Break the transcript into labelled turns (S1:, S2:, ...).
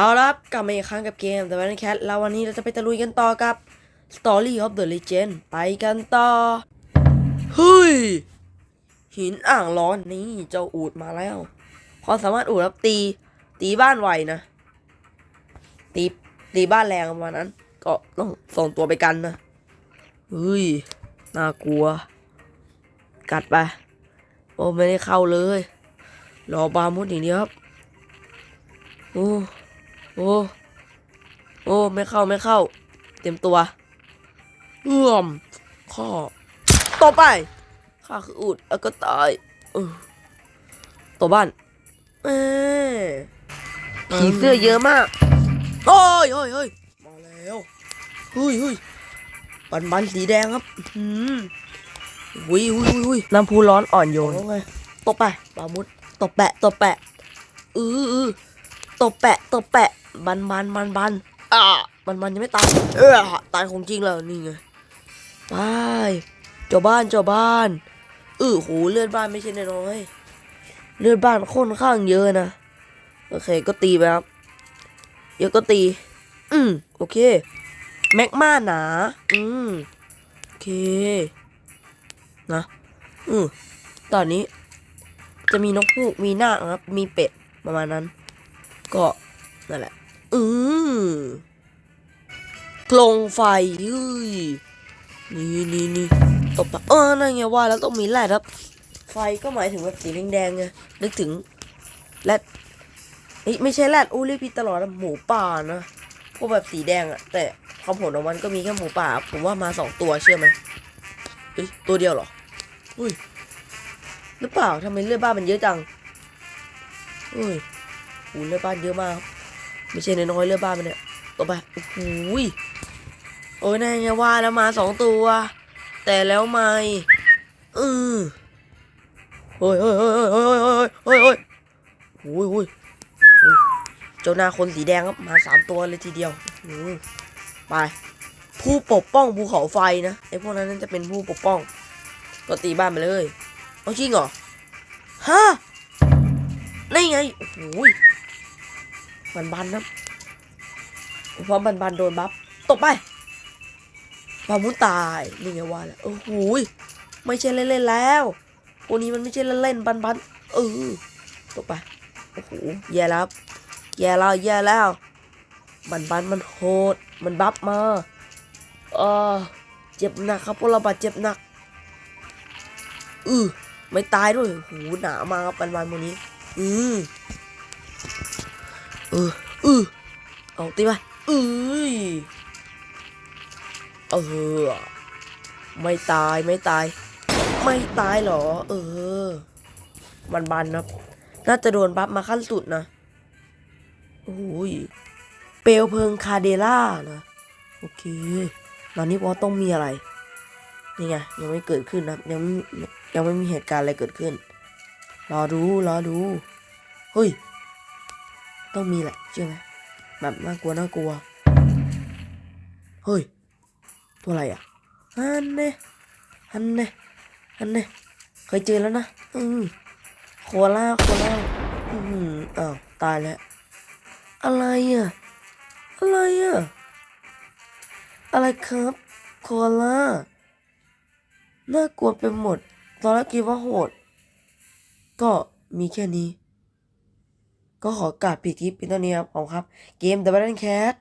S1: เอาละครับกลับมาอีกครั้งกับเกม The Battle Cat แล้ววันนี้เราจะไปตะลุยกันต่อกับ Story of the Legend ไปกันต่อ เฮ้ย หินอ่างร้อนนี่เจ้าอูดมาแล้วความสามารถอูดครับตี ตีบ้านไวนะ ตีตีบ้านแรงประมาณนั้น ก็ต้องส่งตัวไปกันนะเฮ้ย น่ากลัว กัดไป โอ้ไม่ได้เข้าเลย รอบามุดอย่างเดียวครับ โอ้ โอ้ โอ้ ไม่เข้าไม่เข้า เต็มตัวเอื้อมข้อต่อไปข้าคืออูดแล้วก็ตายเออตัวบ้านเอ้ผีเสื้อเยอะมากโอ้ยโอ้ยโอ้ยมาแล้วเฮ้ยเฮ้ยบันบันสีแดงครับอืมวิววิววิน้ำพุร้อนอ่อนโยนไงตบไปปามุดตบแปะตบแปะอืออือตบแปะตบแปะ บันบันบันบันอ่าบันบันยังไม่ตายเออตายของจริงแล้วนี่ไงไปเจ้าบ้านเจ้าบ้านเออโหเลือดบ้านไม่ใช่น้อยๆเลือดบ้านค่อนข้างเยอะนะโอเคก็ตีไปครับเยอะก็ตี อืมโอเคแม็กมาหนา อืมโอเค นะ อืมตอนนี้ จะมีนกฮูกมีนาคครับ มีเป็ดประมาณนั้น ก็นั่นแหละ อืมโครงไฟเฮ้ยนี่นี่นี่ตบปะเออนั่นไงว่าแล้วต้องมีแรดครับ ไฟก็หมายถึงแบบสีแดงๆไงนึกถึงแรดเอ้ยไม่ใช่แรดอู้เรียกผิดตลอดหมูป่านะพวกแบบสีแดงอะแต่ความผลของมันก็มีแค่หมูป่า ผมว่ามาสองตัวเชื่อไหมเอ้ยตัวเดียวเหรออุ้ยหรือเปล่าทำไมเลือดบ้านมันเยอะจังอุ้ยโอ้เลือดบ้านเยอะมาก ไม่ใช่น้อยๆเลือดบ้านมันเนี่ยต่อไปโอ้โหยโอ้ยนายไงว่าแล้วมาสองตัว แต่แล้วไม่เออโอ้ยโอ้ยโอ้ยโอ้ยโอ้ยโอ้ยโอ้ยโอ้ยโอ้ยเจ้าหน้าคนสีแดงครับมาสามตัวเลยทีเดียวไปผู้ปกป้องภูเขาไฟนะไอพวกนั้นนั่นจะเป็นผู้ปกป้องก็ตีบ้านไปเลยเอาจริงเหรอฮะนี่ไงโอ้ย บันบันนะเพราะบันบันโดนบัฟตกไปบามุนตายนี่ไงว่าแล้วโอ้โหไม่ใช่เล่นๆแล้วพวนี้มันไม่ใช่เล่นๆบันบันๆเออตกไปโอ้โหแย่แล้วแย่แล้วแย่แล้ว บันบันมันโหดมันบัฟมาเออเจ็บหนักครับพวกเราบาดเจ็บหนักอือไม่ตายด้วยหูหนามากครับวันวันๆวันนี้ อือ เอออือเอาตีไปอือเออไม่ตายไม่ตาย ไม่ตายเหรอ เออ บันบันๆครับ น่าจะโดนบัฟมาขั้นสุดนะโอ้ยเปลวเพลิงคาเดล่านะโอเคตอนนี้ว่าต้องมีอะไรนี่ไงยังไม่เกิดขึ้นนะยังไม่ยังไม่มีเหตุการณ์อะไรเกิดขึ้นรอดูรอดูเฮ้ย ต้องมีแหละใช่อไหมแบบน่ากลัวน่ากลัว เฮ้ย ตัวอะไรอะฮันเน่ฮันเน่ฮันเน่เคยเจอแล้วนะ อืมโคล่าโคล่าอืมอ้าวตายแล้ว อะไรอะ อะไรอะ อะไรครับ โคล่า น่ากลัวไปหมด ตอนแรกคิดว่าโหด ก็มีแค่นี้ ก็ขอกราบปิดคลิปเป็นเท่านี้ครับผมครับ เกม The Battle Cat